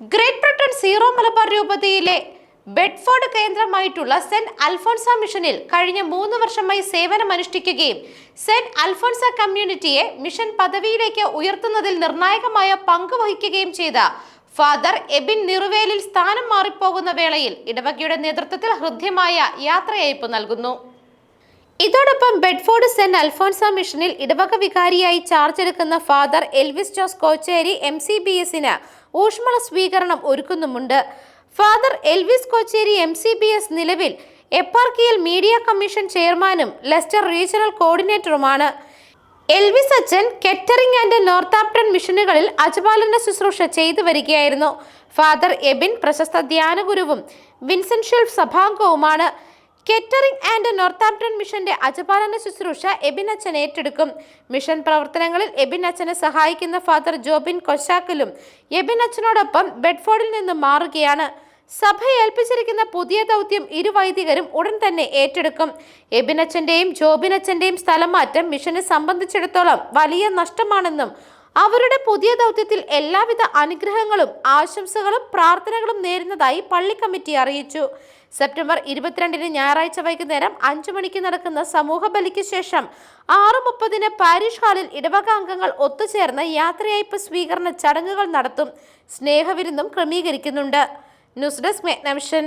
Great Britain zero Malabar രൂപതയിലെ Bedford കേന്ദ്രമായിട്ടുള്ള saint Alphonsa മിഷനിൽ കഴിഞ്ഞ മൂന്ന് വർഷമായി സേവനമനുഷ്ഠിക്കുകയും സെന്റ് അൽഫോൺസ കമ്മ്യൂണിറ്റിയെ മിഷൻ പദവിയിലേക്ക് ഉയർത്തുന്നതിൽ നിർണായകമായ പങ്ക് വഹിക്കുകയും ചെയ്ത ഫാദർ എബിൻ നിറുവേലിൽ സ്ഥാനം മാറിപ്പോകുന്ന വേളയിൽ ഇടവകയുടെ നേതൃത്വത്തിൽ ഹൃദ്യമായ യാത്രയയപ്പ് നൽകുന്നു. ഇതോടൊപ്പം ബെഡ്ഫോർഡ് സെന്റ് അൽഫോൺസ മിഷനിൽ ഇടവക വികാരിയായി ചാർജ് എടുക്കുന്ന Father Elvis Jose Kocheri M C B എസിന് ഊഷ്മള സ്വീകരണം ഒരുക്കുന്നുമുണ്ട്. Father Elvis Kocheri M C B S നിലവിൽ എപ്പാർക്കിയൽ മീഡിയ കമ്മീഷൻ ചെയർമാനും ലെസ്റ്റർ റീജിയണൽ കോർഡിനേറ്ററുമാണ് എൽവിസ് അച്ഛൻ കെറ്ററിംഗ് ആൻഡ് നോർത്താപ്ടൺ മിഷനുകളിൽ അജപാലന ശുശ്രൂഷ ചെയ്തു വരികയായിരുന്നു. ഫാദർ എബിൻ പ്രശസ്ത ധ്യാനഗുരുവും വിൻസെൻഷ്യൽ സഭാംഗവുമാണ്. കെറ്ററിംഗ് ആൻഡ് നോർത്താപ്റ്റൺ മിഷന്റെ അജപാലന ശുശ്രൂഷ എബിൻ അച്ഛൻ ഏറ്റെടുക്കും. മിഷൻ പ്രവർത്തനങ്ങളിൽ എബിൻ അച്ഛനെ സഹായിക്കുന്ന ഫാദർ ജോബിൻ കൊശാക്കലും എബിൻ അച്ഛനോടൊപ്പം ബെഡ്ഫോർഡിൽ നിന്ന് മാറുകയാണ്. സഭ ഏൽപ്പിച്ചിരിക്കുന്ന പുതിയ ദൗത്യം ഇരുവൈദികരും ഉടൻ തന്നെ ഏറ്റെടുക്കും. എബിനച്ചന്റെയും ജോബിനച്ചന്റെയും സ്ഥലം മാറ്റം മിഷനെ സംബന്ധിച്ചിടത്തോളം വലിയ നഷ്ടമാണെന്നും അവരുടെ പുതിയ ദൗത്യത്തിൽ എല്ലാവിധ അനുഗ്രഹങ്ങളും ആശംസകളും പ്രാർത്ഥനകളും നേരുന്നതായി പള്ളി കമ്മിറ്റി അറിയിച്ചു. സെപ്റ്റംബർ ഇരുപത്തിരണ്ടിന് ഞായറാഴ്ച വൈകുന്നേരം അഞ്ചു മണിക്ക് നടക്കുന്ന സമൂഹ ബലിക്ക് ശേഷം ആറ് മുപ്പതിന് പാരീഷ് ഹാളിൽ ഇടവക അംഗങ്ങൾ ഒത്തുചേർന്ന് യാത്രയയപ്പ് സ്വീകരണ ചടങ്ങുകൾ നടത്തും. സ്നേഹവിരുന്നും ക്രമീകരിക്കുന്നുണ്ട്. News desk മെഗ്നവിഷൻ